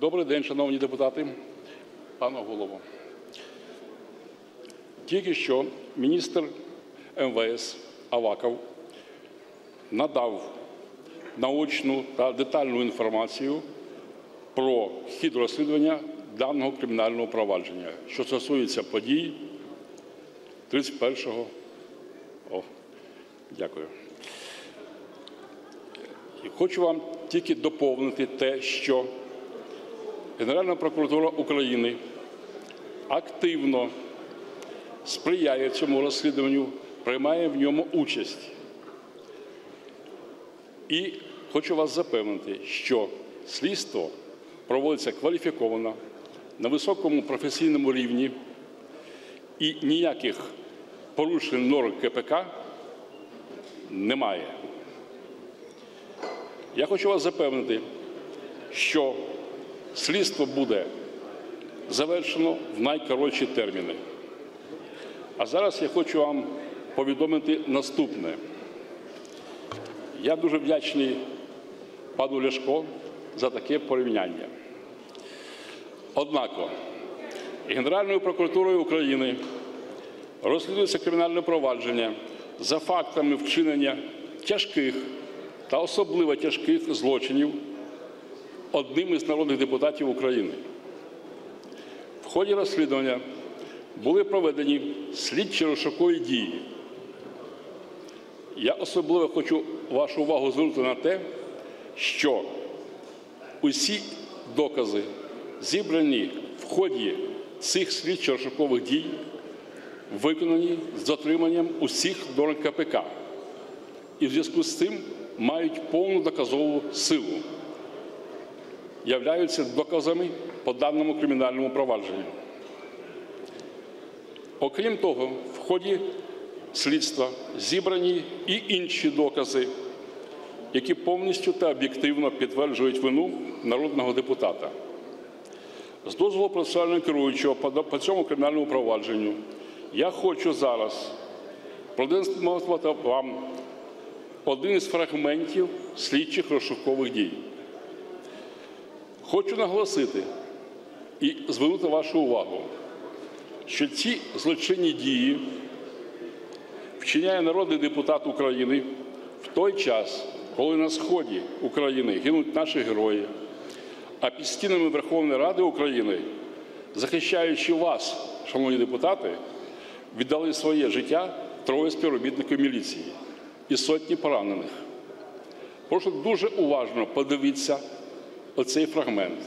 Добрий день, шановні депутати, пане голово. Тільки що міністр МВС Аваков надав наочну та детальну інформацію про хід розслідування даного кримінального провадження, що стосується подій 31-го. О, дякую. Хочу вам тільки доповнити те, що Генеральна прокуратура України активно сприяє цьому розслідуванню, приймає в ньому участь. І хочу вас запевнити, що слідство проводиться кваліфіковано на високому професійному рівні і ніяких порушень норм КПК немає. Я хочу вас запевнити, що слідство буде завершено в найкоротші терміни. А зараз я хочу вам повідомити наступне. Я дуже вдячний пану Ляшко за таке порівняння. Однако Генеральною прокуратурою України розслідується кримінальне провадження за фактами вчинення тяжких та особливо тяжких злочинів одним із народних депутатів України. В ході розслідування були проведені слідчі розшукові дії. Я особливо хочу вашу увагу звернути на те, що усі докази, зібрані в ході цих слідчо-розшукових дій, виконані з дотриманням усіх норм КПК і в зв'язку з цим мають повну доказову силу, являються доказами по даному кримінальному провадженню. Окрім того, в ході слідства зібрані і інші докази, які повністю та об'єктивно підтверджують вину народного депутата. З дозволу процесуального керуючого по- цьому кримінальному провадженню я хочу зараз продемонструвати вам один із фрагментів слідчих розшукових дій. Хочу наголосити і звернути вашу увагу, що ці злочинні дії вчиняє народний депутат України в той час, коли на сході України гинуть наші герої, а під стінами Верховної Ради України, захищаючи вас, шановні депутати, віддали своє життя троє співробітників міліції і сотні поранених. Прошу дуже уважно подивитися оцей фрагмент.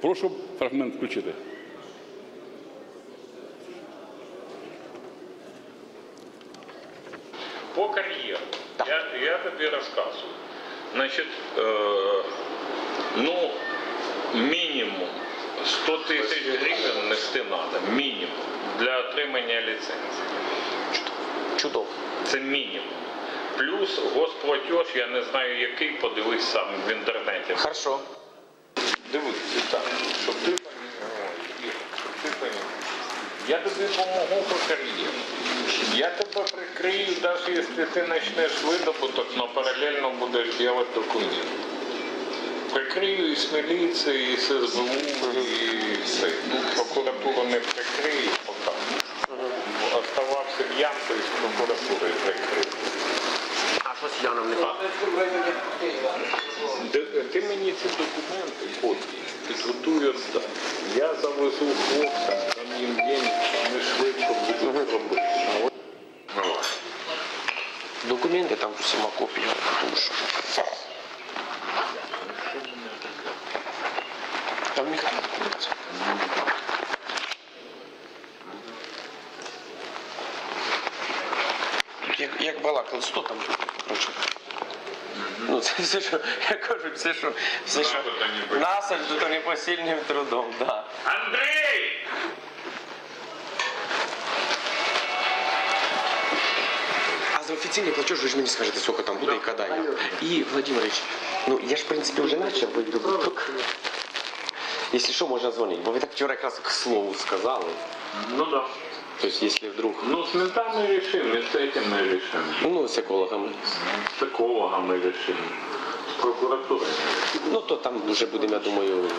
Прошу фрагмент включити. По кар'єру. Я, я тобі розказую. Значить, е, ну, мінімум 100 тисяч гривень нести треба. Мінімум. Для отримання ліцензії. Чудово. Це мінімум. Плюс госплатеж, я не знаю який, подивись сам в інтернеті. Хорошо. Дивись, так, щоб ти пам'ятав, щоб ти пам'ятав. Я тобі допомогу по. Я тебе прикрию, навіть якщо ти почнеш видобуток, але паралельно будеш робити документи. Прикрию і з міліції, і з СБУ, і все. Ну, прокуратуру не прикрию поки. Оставався в Янку і з прокуратурою прикрию. З не так? Ти, ти мені ці документи копії підготуй віддай. Я завезу хлопцям, дам їм день, вони швидко будуть робити. Ну, Документи там всіма копія. Тому. Там ніхто не документів. Як, як балакали, 100 там, коротше. Ну, це все, що, я кажу, все, що, все, що, Напад они были. насад, то непосильним трудом, да. Андрей! А за официальный платеж вы же мне скажете, сколько там будет и когда. И, Владимирович, ну я же, в принципе, уже начал видобуток. Если что, можно звонить. Бо ви так вчора якраз к слову сказали. Ну да. То есть, если вдруг, Ну, с ментами решим, и с этим мы решим. ну, з екологами. С экологом мы решим. С прокуратурой. Ну, то там вже будемо, я думаю,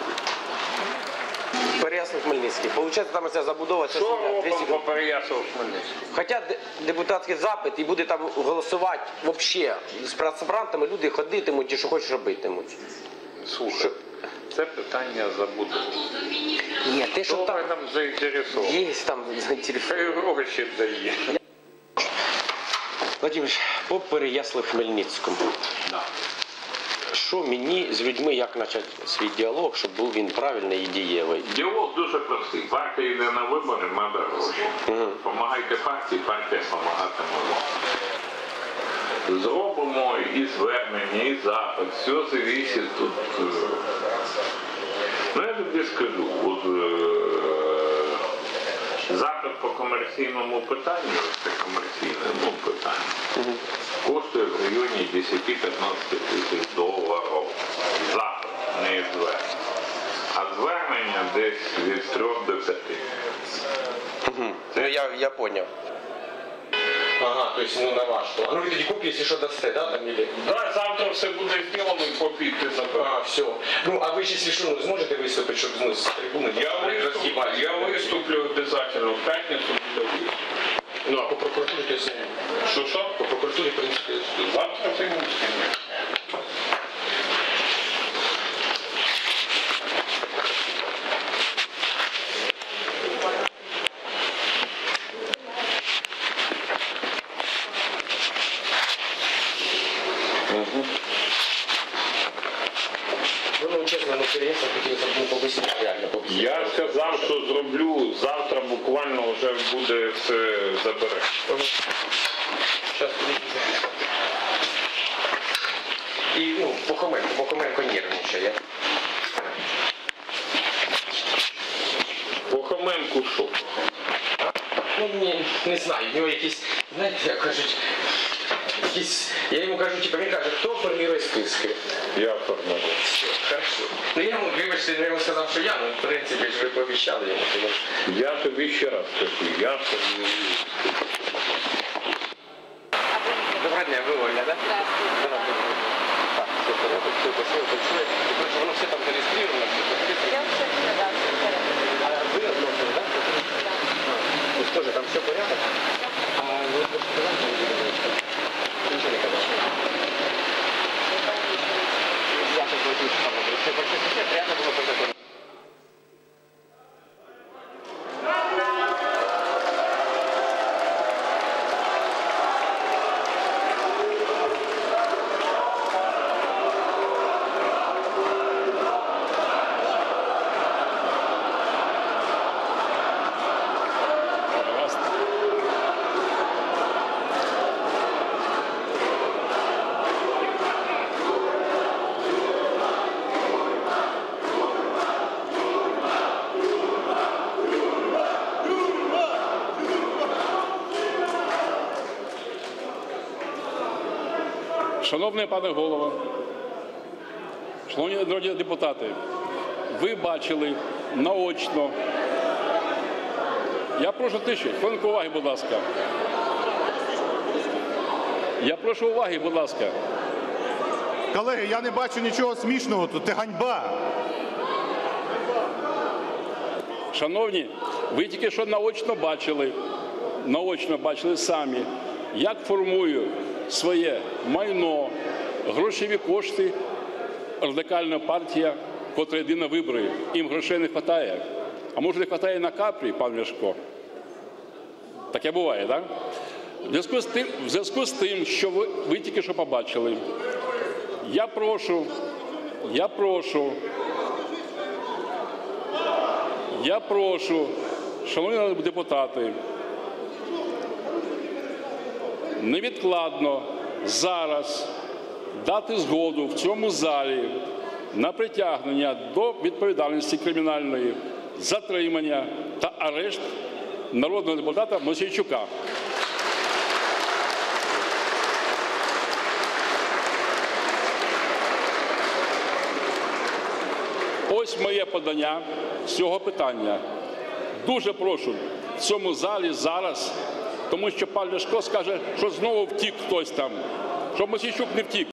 Переяслав Хмельницький. Получається, там ця забудова, це Що земля, 200 робимо по Переяславу Хмельницькому? Хоча де- депутатський запит і буде там голосувати взагалі з працебрантами, люди ходитимуть і що хочуть робитимуть. Слухай, це питання забудови. Те, що там ви там заінтересовані? є там. Хай гроші дає. Владимир, по Переяслав Хмельницькому. Що мені з людьми, як почати свій діалог, щоб був він правильний і дієвий? Діалог дуже простий. Партія йде на вибори, треба гроші. Помагайте партії, партія допомагатиме вам. Зробимо і звернення, і запит. Все зависить тут. е, Ну я тобі скажу, от е, запит по комерційному питанню, це комерційне ну, питання, коштує в районі 10-15 тисяч доларів. Запит, не звернення. А звернення десь від 3 до 5. Ну я, я поняв. Ага, то есть ну на ваш А Ну ви тоді копії, якщо що дасте, да, там или... Так, завтра все буде зроблено і попійте забрати. А, все. Ну, а ви ще, якщо що, ну, зможете виступити, щоб ну, з трибуни Я виступлю, роз'їбати? я виступлю обов'язково в п'ятницю буде виступ. Ну, а по прокуратурі, то есть, Що що? по прокуратурі, в принципі, Завтра це мусимо. ну, ну, чесно, ну, переїхав, хотілося б ну, побисити, реально побисити. Я сказав, що зроблю завтра буквально вже буде все забере. Сейчас І, ну, Похоменко, Похоменко нервничає. Похоменку що? Ну, ні, не знаю, в нього якісь, знаєте, як кажуть, якісь, я йому кажу, типу, він каже, хто формує списки? Я формую. Все, хорошо. Ну, я йому, вибачте, я йому сказав, що я, ну, в принципі, ж ви пообіцяли йому, тому Я тобі ще раз кажу, я формую. Доброго дня, ви Оля? Здравствуйте. Да, Шановний пане голова, шановні народні депутати, ви бачили наочно. Я прошу тиші, хвилинку уваги, будь ласка. Я прошу уваги, будь ласка. Колеги, я не бачу нічого смішного тут. Це ганьба. Шановні, ви тільки що наочно бачили, наочно бачили самі, як формує своє майно, грошові кошти радикальна партія, котра йде на вибори. Їм грошей не вистачає. А може не вистачає на капрі, пан Ляшко? Таке буває, так? В зв'язку з тим, в зв'язку з тим що ви, ви тільки що побачили, я прошу, я прошу я прошу, шановні депутати, невідкладно зараз дати згоду в цьому залі на притягнення до відповідальності кримінальної, затримання та арешт народного депутата Мосійчука. Ось моє подання з цього питання. Дуже прошу в цьому залі зараз, тому що пан Ляшко скаже, що знову втік хтось там, що Мосійчук не втік.